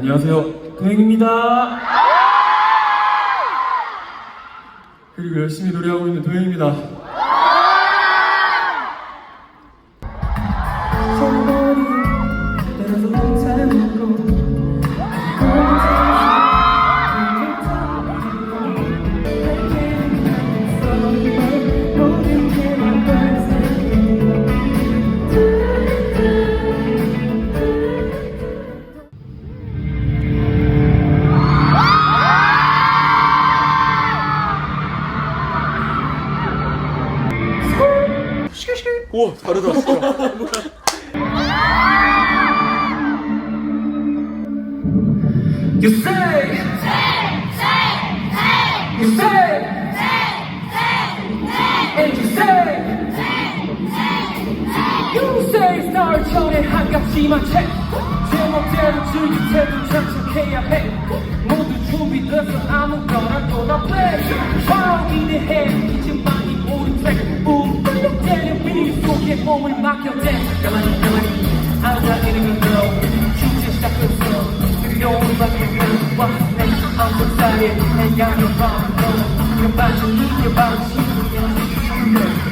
안녕하세요. 도영입니다. 아! 그리고 열심히 노래하고 있는 도영입니다. 하지만 제제 목대로 즐길 테도 장착해야 해. 모두 준비돼서 아무거나 쏟아 play. 바로 기대해 이제 많이 오른 트랙 뿜 끌려대는 비닐 속에 몸을 맡겨대. 가만히 가만히. 앉아 이름을 들어 축제 시작했어 두려움을 받는 와 아무 자리에 해야 해 밤도 그 반전 이게 바로 지금이야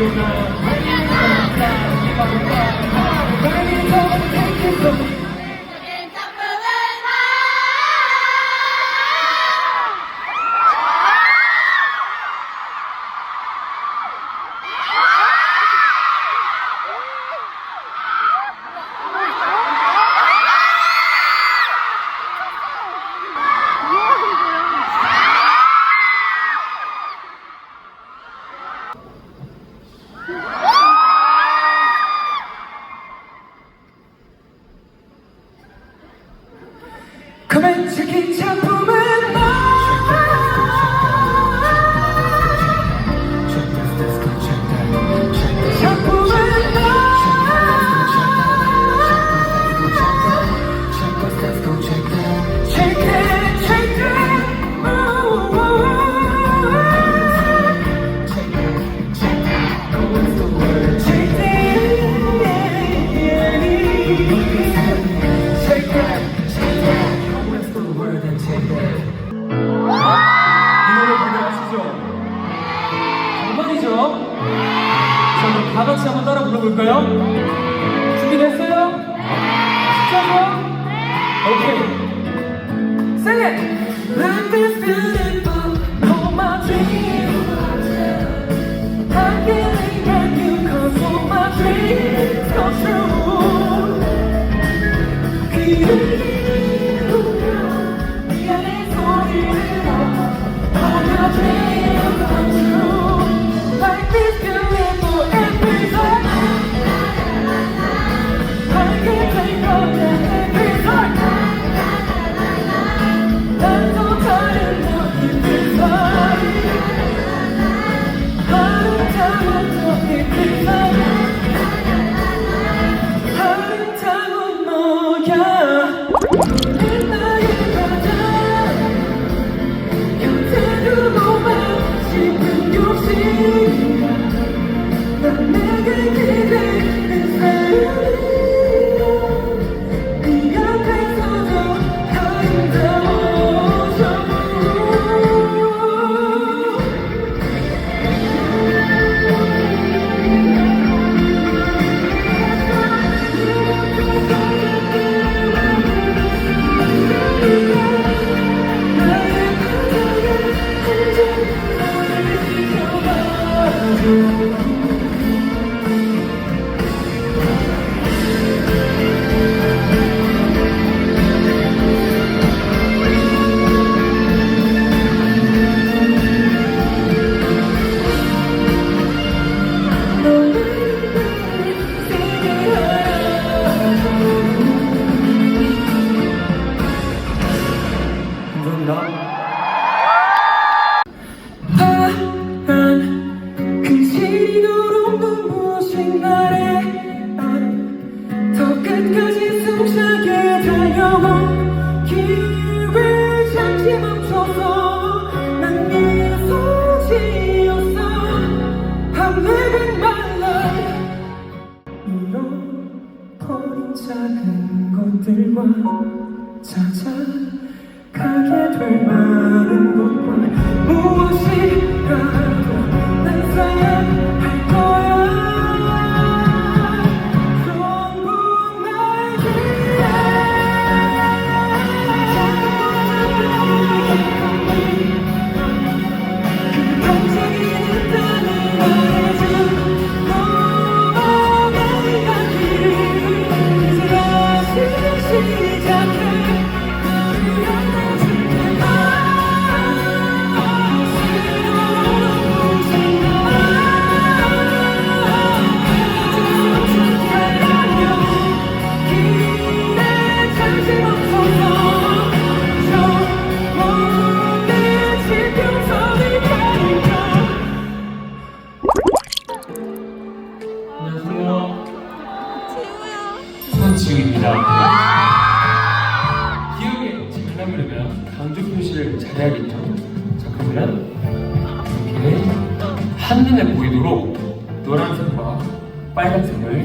United. 손지우입니다. 기억에 잘 남으려면 강조 표시를 잘해야겠죠. 자 그러면 이렇게 한눈에 보이도록 노란색과 빨간색을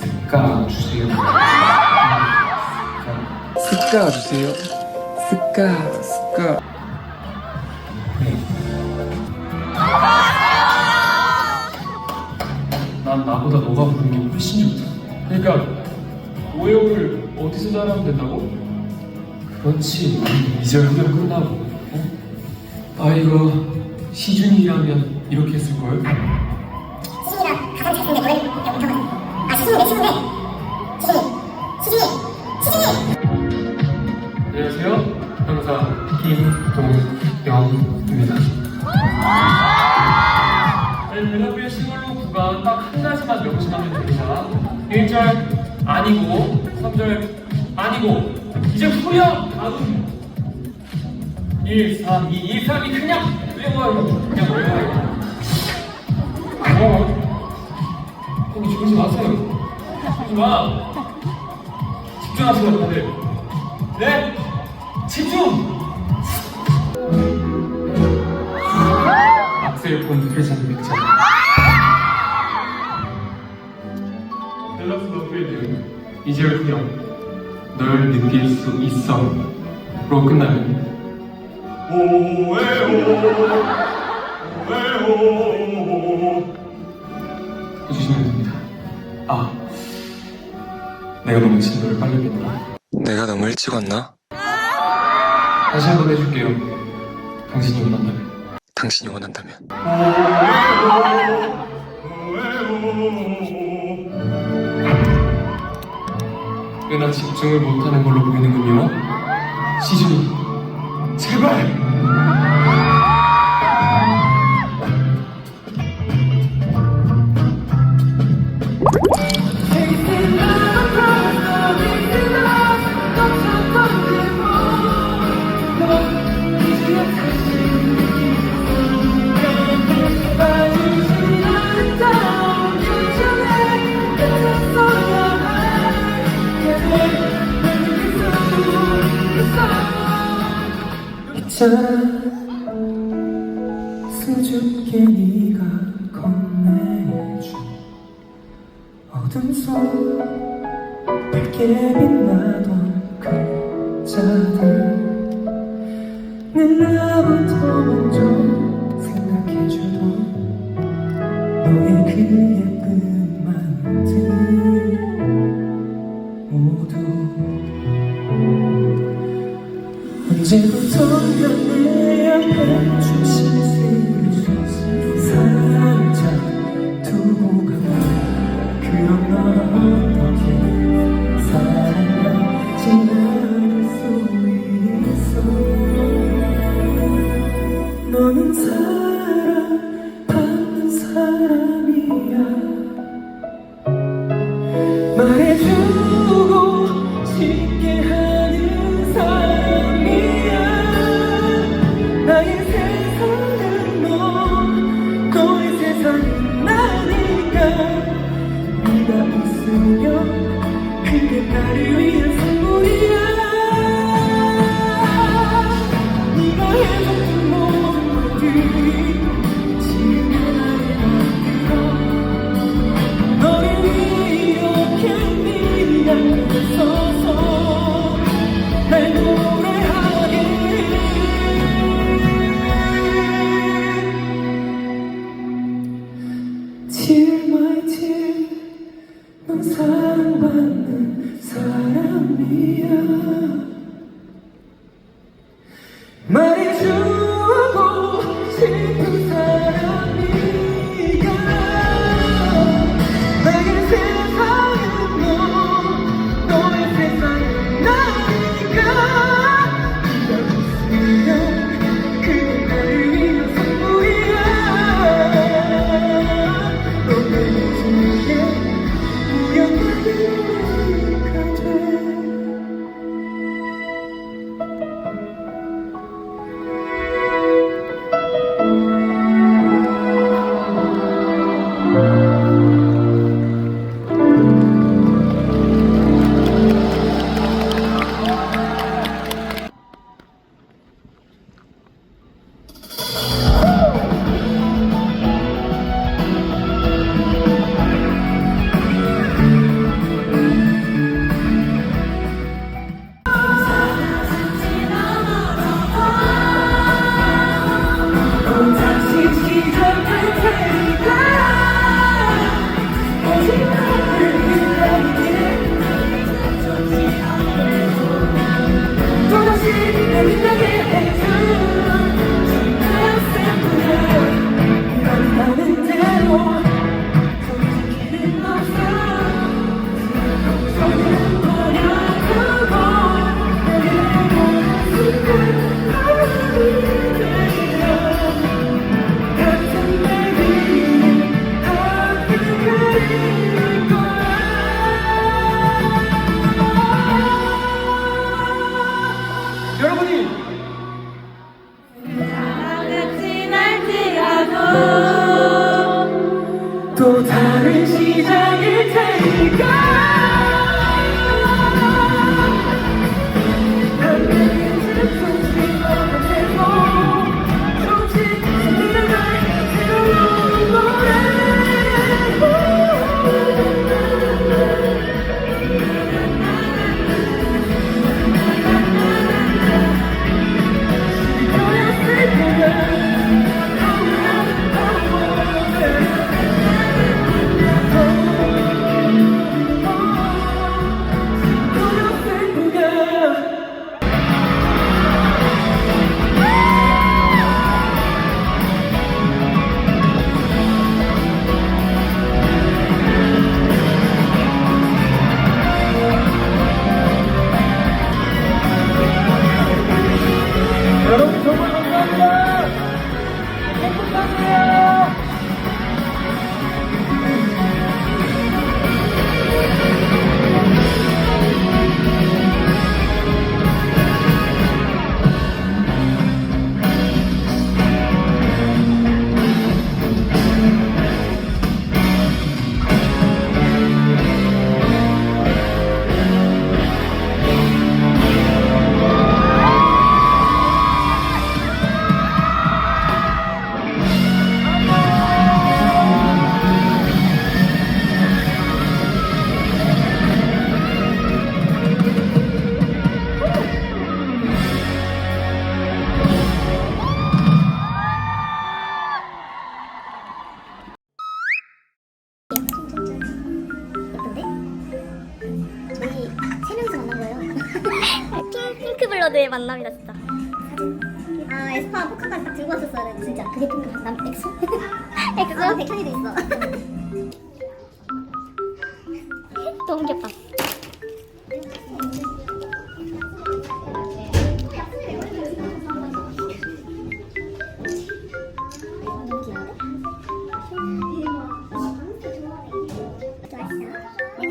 습가주세요. 습가주세요. 습가, 습가. 네. 난 나보다 너가 부른 게 훨씬 좋다. 그러니까 오해오를 어디서 잘하면 된다고? 그렇지. 이제 연결 끝나고. 어? 아 이거 시준이라면 이렇게 했을 걸. 시즌이랑 가장 잘 쓰는데 노래를 못하거든. 아 친구인데 시즌이 시즌이 시즌이 안녕하세요. 형사 김동영입니다. 아니고 3절 아니고 이제 후렴 다음 1, 3, 2, 1, 3, 2 그냥 외워요. 그냥 외워요. 어. 형님 죽지 마세요. 죽지 마. 집중하세요 다들. 네? 집중! 악셀폰 프레젠 맥자 후렴 널 느낄 수 있어. 로 끝나면? 오에오 오에오 해주시면 됩니다. 아 내가 너무 진도를 빨리 뺐나? 내가 너무 일찍 왔나? 다시 한 번 해줄게요. 당신이 원한다면. 당신이 원한다면 꽤나 집중을 못하는 걸로 보이는군요. 시준이, 제발! 수줍게 네가 건네준 어둠 속 밝게 빛나 언제부턴가 내 앞에 주신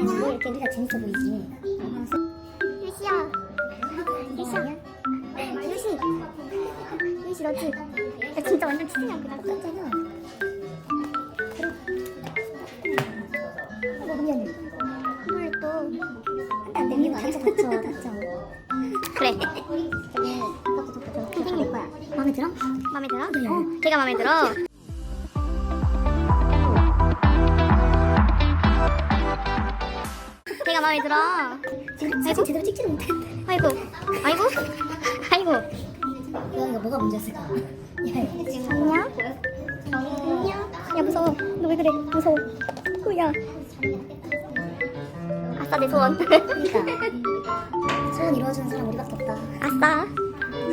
이렇게 우리가 재밌어 보이지. 유시야 유시야 유시 유시 너지? 야 진짜 완전 치즈냥 그냥 똑같잖아. 어, 미안해. 오늘 또안 돼, 이거 다쳐, 다쳐, 다쳐. 그래 좋고, 선생님. 내 거야. 마음에 들어? 마음에 들어? 네. 어 걔가 마음에 들어 걔가 마음에 들어 지금 사진 제대로 찍지를 못했는데. 아이고 아이고 아이고 이거, 이거 뭐가 문제였을까? 야, 안녕 안녕 야 무서워 너 왜 그래 무서워 후야 아싸 내 소원. 소원 이루어주는 사람 우리밖에 없다. 아싸.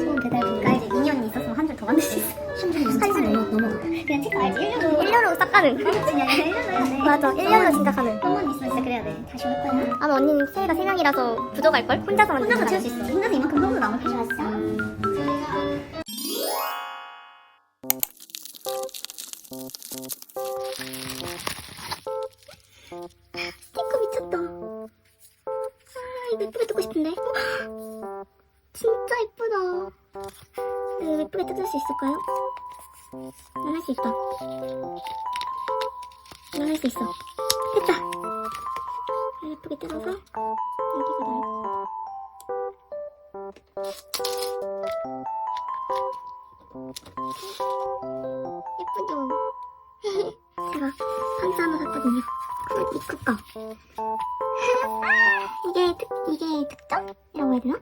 소원 배달 그러니까 이제 2년이 있었으면 한 줄 더 만들 수 있어. 한줄 무슨 한줄 넘어 넘어가. 그냥 체크 알지? 1년으로 1년으로 싹 가는. 그냥 1년으로 해야 돼. 맞아. 1년으로 진짜 가는. 한번 있으면 진짜 그래야 돼. 다시 올 거야. 아마 언니는 새해가 3명이라서 부족할걸? 혼자서만 혼자서 다 채울 수 있어. 혼자서 이만큼 성도 남을 필요하 진 예쁘죠? 제가 판스 하나 샀거든요. 이거 거. 이게 특, 이게 특전이라고 해야 되나?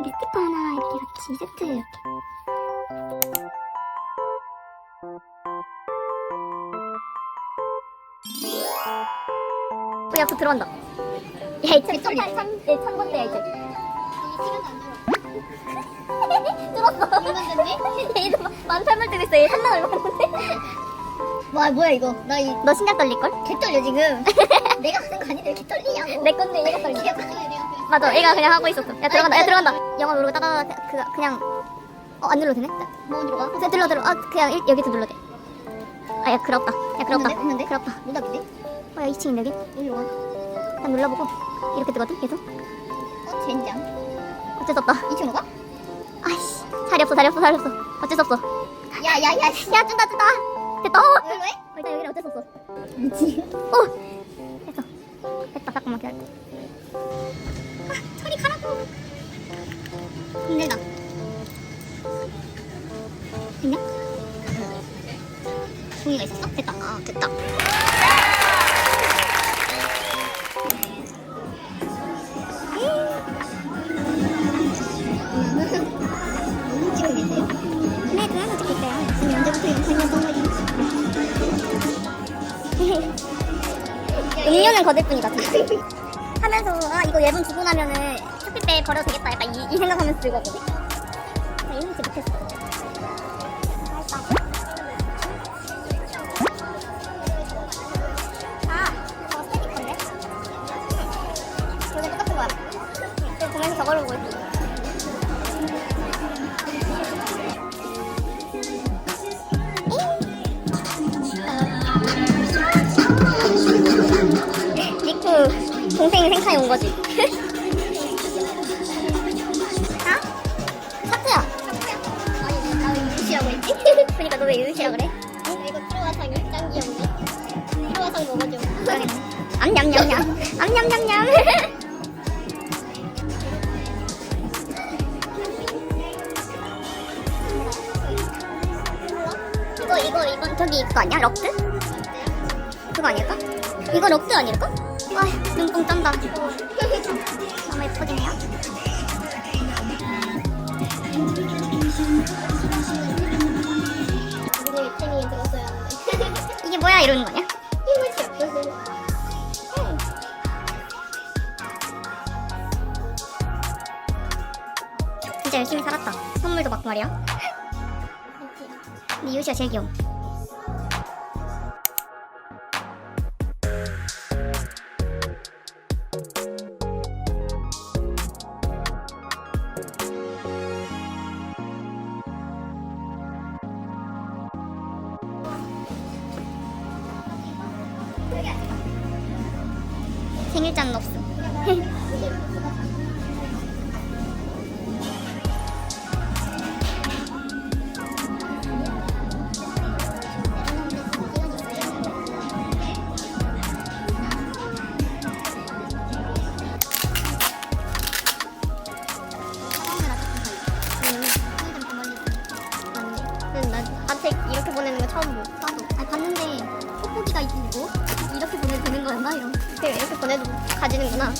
이게 스티커 하나 이렇게 같이 세트 이렇게. 우리 앞으로 들어간다. 야, 네, 천 번째야, 이제. 얘도 만 팔만 뜨고 있어. 얘 한나 얼마 됐는데? 와 뭐야 이거? 나 이너 심장 떨릴걸? 개 떨려 지금. 내가 하는 거 아닌데 왜 이렇게 떨리냐고. 내 건데 얘가 떨려. 내가 내가. 맞아, 얘가 그냥 하고 있었어. 야, 들어간다, 야, 들어간다. 영화 누르고 따다다, 그, 그냥, 어, 안 눌러도 되네? 뭐 들어가? 어, 들러, 들러. 아, 그냥 일, 여기서 눌러도 돼. 아, 야, 그렇다. 야. 했는데? 했는데? 그렇다. 못 답이지? 어, 야, 2층인데, 여기? 여기로 가. 딱 눌러보고. 이렇게 뜨거든, 계속. 어 젠장. 어쩔 수 없다. 2층으로 가? 아이씨. 자리 없어, 자리 없어, 자리 없어. 어쩔 수 없어. 야야야. 야, 준다, 준다. 됐다. 어. 왜 왜? 어, 일단 여기는 어쩔 수 없어. 미치. 어! 됐어. 됐다, 잠깐만 기다려. 아, 저리 가라고. 힘들다. 됐냐? 종이가 있었어? 됐다. 아, 됐다. 음료는 거들 뿐이다. 하면서 아 이거 예분 주고 나면은 쇼핑백 버려도 되겠다. 약간 이, 이 생각하면서 들고 왔거든. 생카에 온 거지. 아? 사쿠야. 아니 나왜 유시라고 했지? 그러니까 너 왜 유시야 그래? 이거 크로와상이 짱 귀엽네. 크로와상 먹어줘. 암냠냠냠. 암냠냠냠. 이거 이거 이건 저기 그거 아니야? 럭드? 그거 아닐까? 이거 럭드 아닐까? 와 눈뽕 쩐다. 너무 예쁘겠네요. 이게 뭐야 이러는 거 아니야? 힘을 없어서. 진짜 열심히 살았다. 선물도 받고 말이야. 근데 유시가 제일 귀여워. 가지는구나.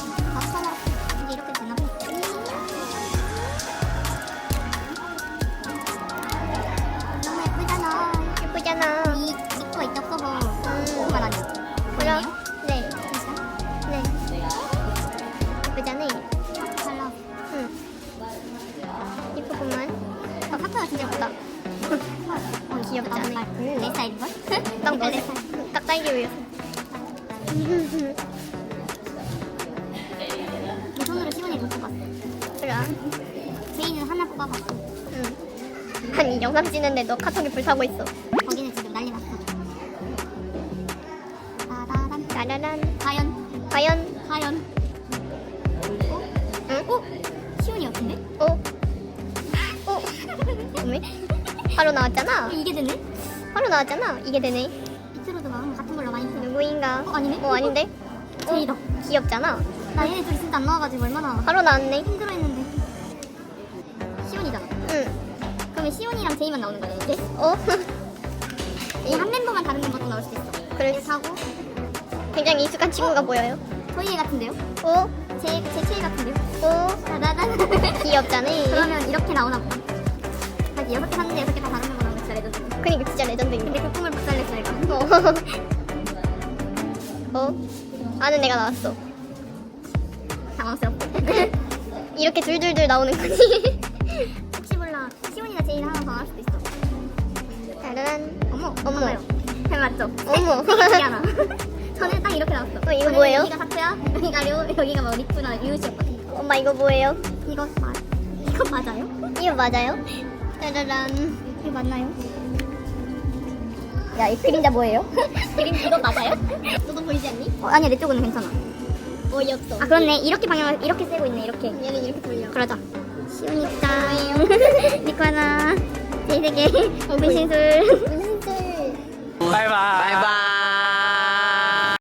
짜라란. 과연 과연 과연 응? 어? 시온이 같은데? 어? 어? 왜? 바로 나왔잖아. 이게 되네? 바로 나왔잖아. 이게 되네. 비트로드가 같은 걸로 많이 써. 누구인가? 어, 아니네? 어 아닌데? 제이다. 귀엽잖아. 나 얘네 둘이 진짜 안 나와가지고 얼마나 바로 나왔네. 힘들어했는데. 시온이잖아. 응. 그러면 시온이랑 제이만 나오는 거네 이제? 어? 이 한 멤버만 다른 멤버도 나올 수도 있어. 그럴 이렇게 하고 굉장히 익숙한 친구가 보여요. 애 같은데요? 어? 제, 제 체이 같은데요? 어? 따다단. 귀엽잖아. 그러면 이렇게 나오나 보다. 아직 여섯 개 샀는데 여섯 개 다 다른 나오면 진짜 레전드. 그니까 진짜 레전드인데. 근데 그 꿈을 못 살렸어 얘가. 어? 어? 아는 애가 나왔어. 당황스럽고. 이렇게 둘둘둘 나오는 거지. 혹시 몰라 시온이나 제이는 하나 더 나올 수도 있어. 짜란. 어머, 어머. 맞아요. 잘 맞죠? 어머. 신기하나? 저는 딱 이렇게 나왔어. 어, 이거 뭐예요? 여기가 사쿠야, 여기가 류, 여기가 뭐 리쿠나 유우씨였거든. 엄마 이거 뭐예요? 이거 맞, 이거 맞아요? 이거 맞아요? 짜라란. 이거 맞나요? 야, 이 그림자 뭐예요? 그림 이거 맞아요? 너도 보이지 않니? 어, 아니야 내 쪽은 괜찮아. 어이없어. 아 그렇네 이렇게 방향을 이렇게 세고 있네 이렇게. 얘는 이렇게 돌려. 그러자. 시온이 짱. 리쿠나. 제이 세계. 분신술. 무슨 술? 바이바이. 바이바이.